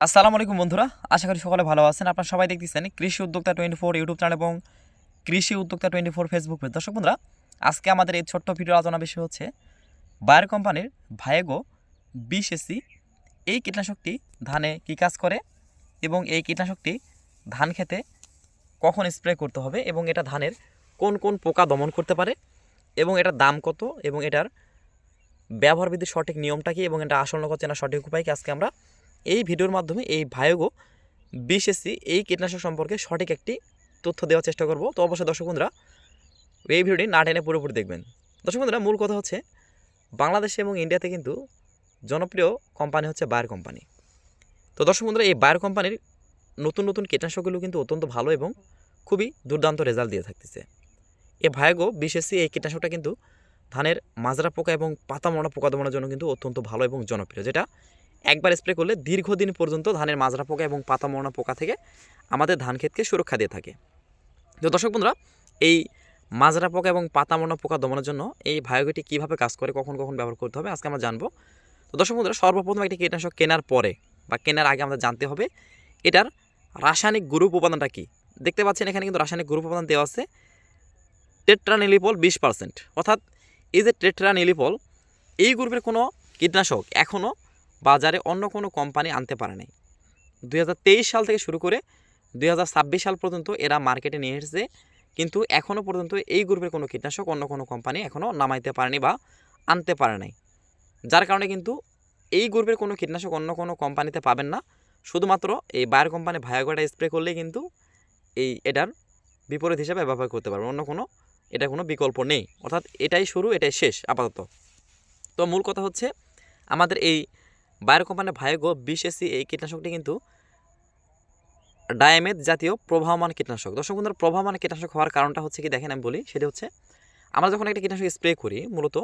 আসসালামু আলাইকুম বন্ধুরা, আশা করি সকলে ভালো আছেন। আপনারা সবাই দেখতেছেন কৃষি উদ্যোক্তা টোয়েন্টি ফোর ইউটিউব চ্যানেল এবং কৃষি উদ্যোক্তা টোয়েন্টি ফোর ফেসবুক পেজ। দর্শক বন্ধুরা, আজকে আমাদের এই ছোট্ট ভিডিও আলোচনা বিষয় হচ্ছে, বায়ার কোম্পানির ভায়েগো বিশ এসি এই কীটনাশকটি ধানে কী কাজ করে এবং এই কীটনাশকটি ধান খেতে কখন স্প্রে করতে হবে এবং এটা ধানের কোন কোন পোকা দমন করতে পারে এবং এটার দাম কত এবং এটার ব্যবহার বিধির সঠিক নিয়মটা কি এবং এটা আসল নগদ চেনার সঠিক উপায় কি আজকে আমরা এই ভিডিওর মাধ্যমে এই ভায়োগো বিশেষি এই কীটনাশক সম্পর্কে সঠিক একটি তথ্য দেওয়ার চেষ্টা করব। তো অবশ্যই দর্শক বন্ধুরা, এই ভিডিওটি না টেনে পুরোপুরি দেখবেন। দর্শক বন্ধুরা, মূল কথা হচ্ছে, বাংলাদেশে এবং ইন্ডিয়াতে কিন্তু জনপ্রিয় কোম্পানি হচ্ছে বায়ার কোম্পানি তো দর্শক বন্ধুরা, এই বায়ার কোম্পানির নতুন নতুন কীটনাশকগুলো কিন্তু অত্যন্ত ভালো এবং খুবই দুর্দান্ত রেজাল্ট দিয়ে থাকতেছে। এই ভায়োগো বিশেষি এই কীটনাশকটা কিন্তু ধানের মাজরা পোকা এবং পাতা মরা পোকা দমনের জন্য কিন্তু অত্যন্ত ভালো এবং জনপ্রিয়, যেটা একবার স্প্রে করলে দীর্ঘদিন পর্যন্ত ধানের মাজরা পোকা এবং পাতা মরনা পোকা থেকে আমাদের ধান ক্ষেতকে সুরক্ষা দিয়ে থাকে। তো দর্শক বন্ধুরা, এই মাজরা পোকা এবং পাতা মরনা পোকা দমনের জন্য এই ভায়োগেটি কীভাবে কাজ করে, কখন কখন ব্যবহার করতে হবে, আজকে আমরা জানব। তো দর্শক বন্ধুরা, সর্বপ্রথম একটি কীটনাশক কেনার পরে বা কেনার আগে আমাদের জানতে হবে, এটার রাসায়নিক গ্রুপ উপাদানটা কী? দেখতে পাচ্ছেন, এখানে কিন্তু রাসায়নিক গ্রুপ উপাদান দেওয়া আছে, টেট্রানিলিপল বিশ পার্সেন্ট। অর্থাৎ এই যে টেট্রানিলিপল, এই গ্রুপের কোনো কীটনাশক এখনও বাজারে অন্য কোনো কোম্পানি আনতে পারে নাই। দু হাজার তেইশ সাল থেকে শুরু করে দুই হাজার ছাব্বিশ সাল পর্যন্ত এরা মার্কেটে নিয়ে এসেছে। কিন্তু এখনও পর্যন্ত এই গ্রুপের কোনো কীটনাশক অন্য কোনো কোম্পানি এখনও নামাইতে পারেনি বা আনতে পারে নাই। যার কারণে কিন্তু এই গ্রুপের কোনো কীটনাশক অন্য কোনো কোম্পানিতে পাবেন না। শুধুমাত্র এই বায়ার কোম্পানি ভায়াগোটা স্প্রে করলে কিন্তু এই এটার বিপরীত হিসাবে ব্যবহার করতে পারবেন অন্য কোনো, এটা কোনো বিকল্প নেই। অর্থাৎ এটাই শুরু, এটাই শেষ, আপাতত। তো মূল কথা হচ্ছে, আমাদের এই বায়ার কোম্পানির ভায়োগো বিশ এসি এই কীটনাশকটি কিন্তু ডায়ামেদ জাতীয় প্রবাহমান কীটনাশক। দর্শক বন্ধুরা, প্রবাহমান কীটনাশক হওয়ার কারণটা হচ্ছে কি? দেখেন আমি বলি, সেটা হচ্ছে আমরা যখন একটা কীটনাশক স্প্রে করি, মূলত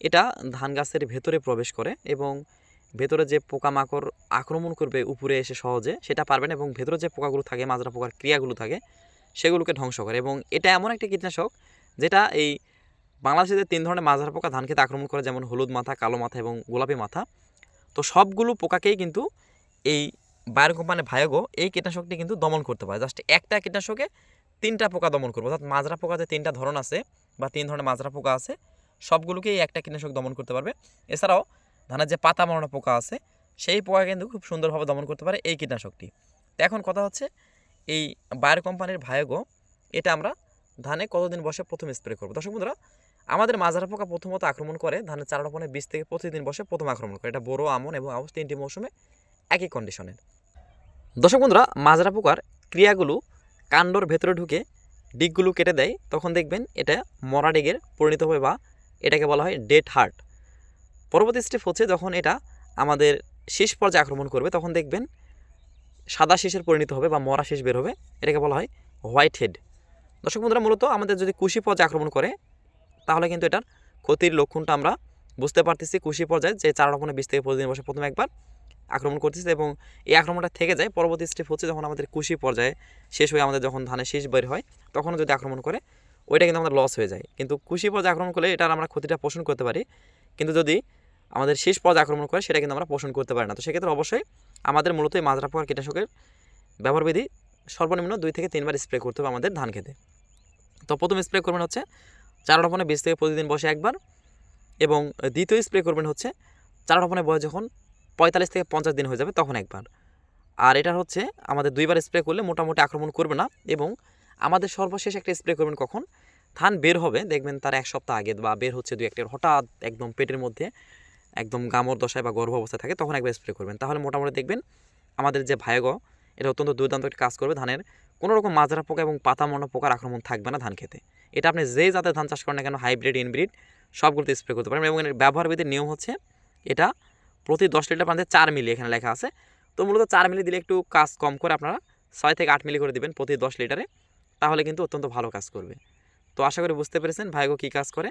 এটা ধান গাছের ভেতরে প্রবেশ করে এবং ভেতরে যে পোকামাকড় আক্রমণ করবে উপরে এসে সহজে, সেটা পারবেন এবং ভেতরে যে পোকাগুলো থাকে, মাজরা পোকার ক্রিয়াগুলো থাকে, সেগুলোকে ধ্বংস করে এবং এটা এমন একটা কীটনাশক যেটা এই বাংলাদেশে তিন ধরনের মাজরা পোকা ধান খেতে আক্রমণ করে, যেমন হলুদ মাথা, কালো মাথা এবং গোলাপি মাথা তো সবগুলো পোকাকেই কিন্তু এই বায়ার কোম্পানির ভায়োগো এই কীটনাশকটি কিন্তু দমন করতে পারে। জাস্ট একটা কীটনাশকে তিনটা পোকা দমন করবে। অর্থাৎ মাজরা পোকা যে তিনটা ধরন আছে বা তিন ধরনের মাজরা পোকা আছে সবগুলোকে এই একটা কীটনাশক দমন করতে পারবে। এছাড়াও ধানের যে পাতা মরানো পোকা আছে, সেই পোকা কিন্তু খুব সুন্দরভাবে দমন করতে পারে এই কীটনাশকটি। তো এখন কথা হচ্ছে এই বায়ার কোম্পানির ভায়োগো, এটা আমরা ধানে কতদিন বসে প্রথম স্প্রে করব? দর্শক বন্ধুরা আমাদের মাজরা পোকা প্রথমত আক্রমণ করে, ধানের চারা রোপণের বীজ থেকে প্রতিদিন বসে প্রথম আক্রমণ করে। এটা বড় আমন এবং আউশ তিনটি মৌসুমে একই কন্ডিশনের দর্শক বন্ধুরা, মাজরা পোকার ক্রিয়াগুলো কাণ্ডর ভেতরে ঢুকে ডিগগুলো কেটে দেয়, তখন দেখবেন এটা মরা ডিগের পরিণত হবে বা এটাকে বলা হয় ডেড হার্ট পরবর্তী স্টেপ হচ্ছে যখন এটা আমাদের শেষ পর্যায়ে আক্রমণ করবে, তখন দেখবেন সাদা শেষের পরিণত হবে বা মরা শীষ বের হবে, এটাকে বলা হয় হোয়াইট হেড দর্শক বন্ধুরা, মূলত আমাদের যদি কুশি পর্যায়ে আক্রমণ করে তাহলে কিন্তু এটার ক্ষতির লক্ষণটা আমরা বুঝতে পারতেছি কুশি পর্যায়ে যে চার রকমের বীজ থেকে প্রতিদিন বসে প্রথমে একবার আক্রমণ করতেছে এবং এই আক্রমণটা থেকে যায়, পরবর্তী স্টেপ হচ্ছে যখন আমাদের কুশি পর্যায়ে শেষ হয়ে আমাদের যখন ধানের শেষ বের হয়, তখনও যদি আক্রমণ করে, ওইটা কিন্তু আমাদের লস হয়ে যায়। কিন্তু কুশি পর্যায়ে আক্রমণ করলে এটার আমরা ক্ষতিটা পোষণ করতে পারি। কিন্তু যদি আমাদের শেষ পর্যায়ে আক্রমণ করে, সেটা কিন্তু আমরা পোষণ করতে পারি না। তো সেক্ষেত্রে অবশ্যই আমাদের মূলত এই মাজরা পোকার কীটনাশকের ব্যবহার বিধি সর্বনিম্ন দুই থেকে তিনবার স্প্রে করতে হবে আমাদের ধান খেতে। তো প্রথম স্প্রে করবেন হচ্ছে চারা রোপণে বীজ থেকে প্রতিদিন বসে একবার। এবং দ্বিতীয় স্প্রে করবেন হচ্ছে চারা রোপণের বয়স যখন পঁয়তাল্লিশ থেকে পঞ্চাশ দিন হয়ে যাবে তখন একবার। আর এটা হচ্ছে আমাদের দুইবার স্প্রে করলে মোটামুটি আক্রমণ করবে না এবং আমাদের সর্বশেষ একটা স্প্রে করবেন কখন? ধান বের হবে, দেখবেন তার এক সপ্তাহ আগে বা বের হচ্ছে দুই একটা হঠাৎ একদম পেটের মধ্যে একদম গামর দশায় বা গর্ভ অবস্থায় থাকে, তখন একবার স্প্রে করবেন। তাহলে মোটামুটি দেখবেন আমাদের যে ভায়গ এটা অত্যন্ত দুর্দান্ত একটা কাজ করবে ধানের। কোনো রকম মাজরা পোকা এবং পাতা মনা পোকার আক্রমণ থাকবে না ধান খেতে। এটা আপনি যেই জাতের ধান চাষ করেন না কেন হাইব্রিড ইনব্রিড সবগুলোতে স্প্রে করতে পারেন এবং এর ব্যবহার বিধির নিয়ম হচ্ছে এটা প্রতি দশ লিটার পানিতে চার মিলি এখানে লেখা আছে। তো মূলত চার মিলি দিলে একটু কাজ কম করে আপনারা ছয় থেকে আট মিলি করে দিবেন প্রতি দশ লিটারে, তাহলে কিন্তু অত্যন্ত ভালো কাজ করবে। তো আশা করি বুঝতে পেরেছেন ভাইগো কী কাজ করে।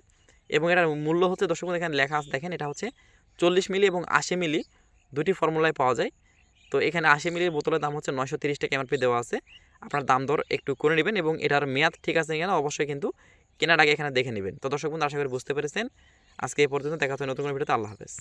এবং এটার মূল্য হচ্ছে দর্শক এখানে লেখা আছে, দেখেন এটা হচ্ছে চল্লিশ মিলি এবং আশি মিলি দুটি ফর্মুলায় পাওয়া যায়। তো এখানে আশি মিলির বোতলের দাম হচ্ছে নয়শো তিরিশ টাকা এমআরপি দেওয়া আছে। আপনার দাম দর একটু করে নেবেন এবং এটার মেয়াদ ঠিক আছে কিনা অবশ্যই কিন্তু কেনার আগে এখানে দেখে নেবেন। তো দর্শক বন্ধু, আশা করি বুঝতে পেরেছেন। আজকে এই পর্যন্ত দেখা হচ্ছে নতুন কোনো ভিডিওতে। আল্লাহ হাফেজ।